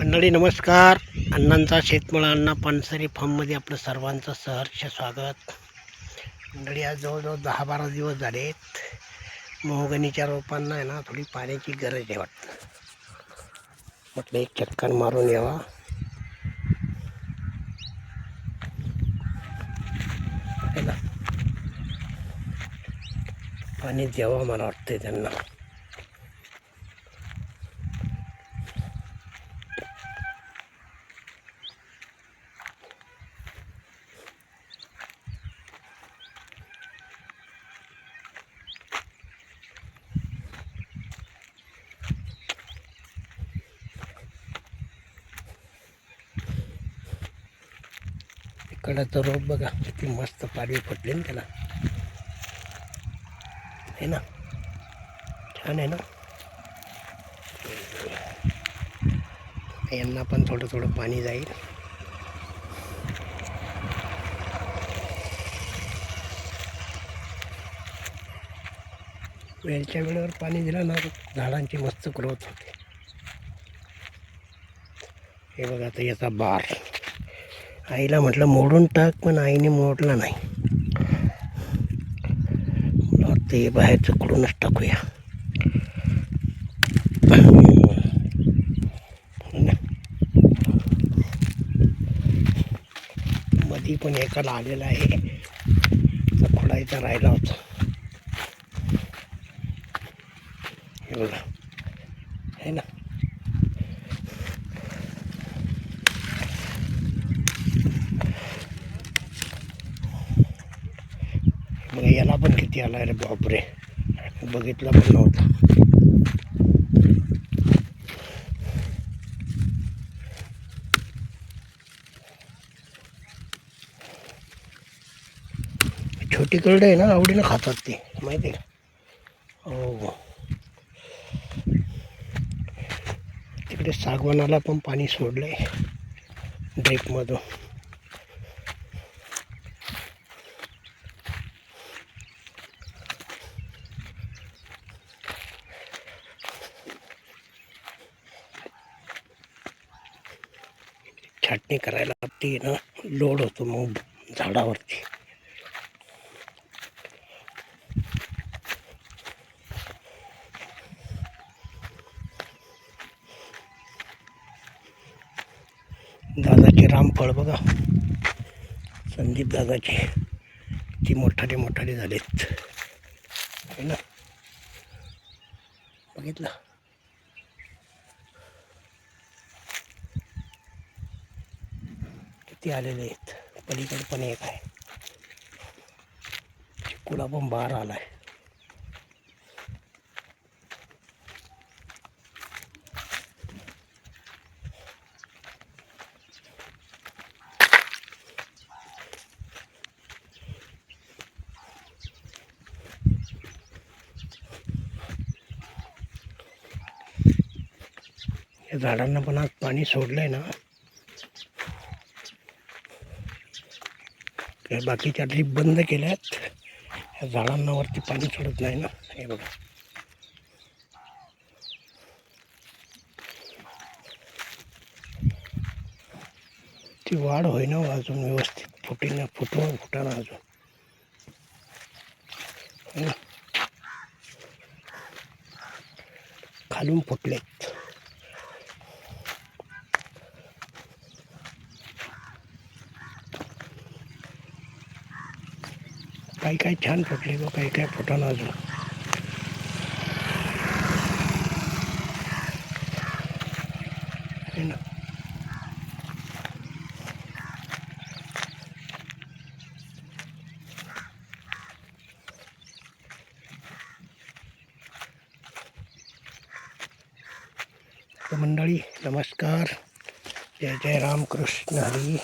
मंडळी नमस्कार. अण्णांचा शेतमळा अण्णा पानसरे फॉर्ममध्ये आपलं सर्वांचं सहर्ष स्वागत. मंडळी आज जवळजवळ दहा बारा दिवस झालेत. मोहगणीच्या रोपांना आहे ना थोडी पाण्याची गरज आहे वाटतं. म्हटलं एक चक्कर मारून यावा. पाणी द्यावं मला वाटतंय त्यांना. इकडचं रोप बघा किती मस्त पाडवी फुटले ना त्याला. आहे ना छान आहे ना. यांना पण थोडं थोडं पाणी जाईल. वेळच्या वेळेवर पाणी दिलं ना झाडांची मस्त ग्रोथ होते. हे बघा आता याचा बार. आईला म्हटलं मोडून टाक पण आईने मोडला नाही. ते बाहेर चकडूनच बाहेरचं टाकूया मधी पण एकाला आलेला आहे तर खोडायचा राहिला होता. हे बघा आहे ना मग याला पण किती आला रे बापरे. बघितला पण नव्हता. छोटी करडे आहे ना आवडीनं खातात ते माहिती आहे का? हो, हो तिकडे सागवानाला पण पाणी सोडलं आहे ड्रीपमधून छाटणी करायला ती ना लोड होतो मग झाडावरती. दादाचे रामफळ बघा. संदीप दादाचे. ती मोठाले मोठाले झालेत. है ना? बघितलं? वरती आलेले आहेत. पलीकडे पण एक आहे. चिकूला पण बार आहे या झाडांना पण आज पाणी सोडलं आहे ना. या बाकीच्या ड्रीप बंद केल्यात. या झाडांना वरती पाणी सोडत नाही ना. हे बघा. ती वाढ होईना हो अजून व्यवस्थित. फुटीना फुटून फुटाना अजून. खालून फुटलेत. काही काही छान फुटले व काही काही फुटाना अजून. ना. मंडळी नमस्कार. जय जय रामकृष्ण हरी.